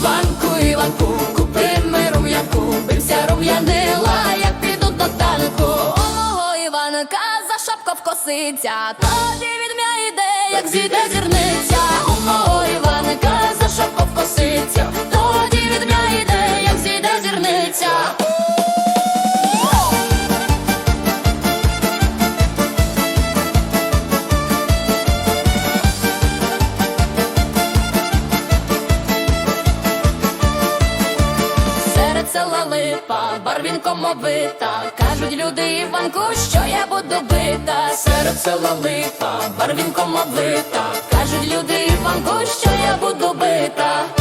Іванку, Іванку, купи ми рум'янку, бився рум'янила, я піду до танку. О мого Іванка за шапка вкоситься, тоді від м'я йде, як зійде зірниця. Серед села липа, барвінком обвита Кажуть люди Іванку, що я буду бита. Серед села липа, барвінком обвита Кажуть люди Іванку, що я буду бита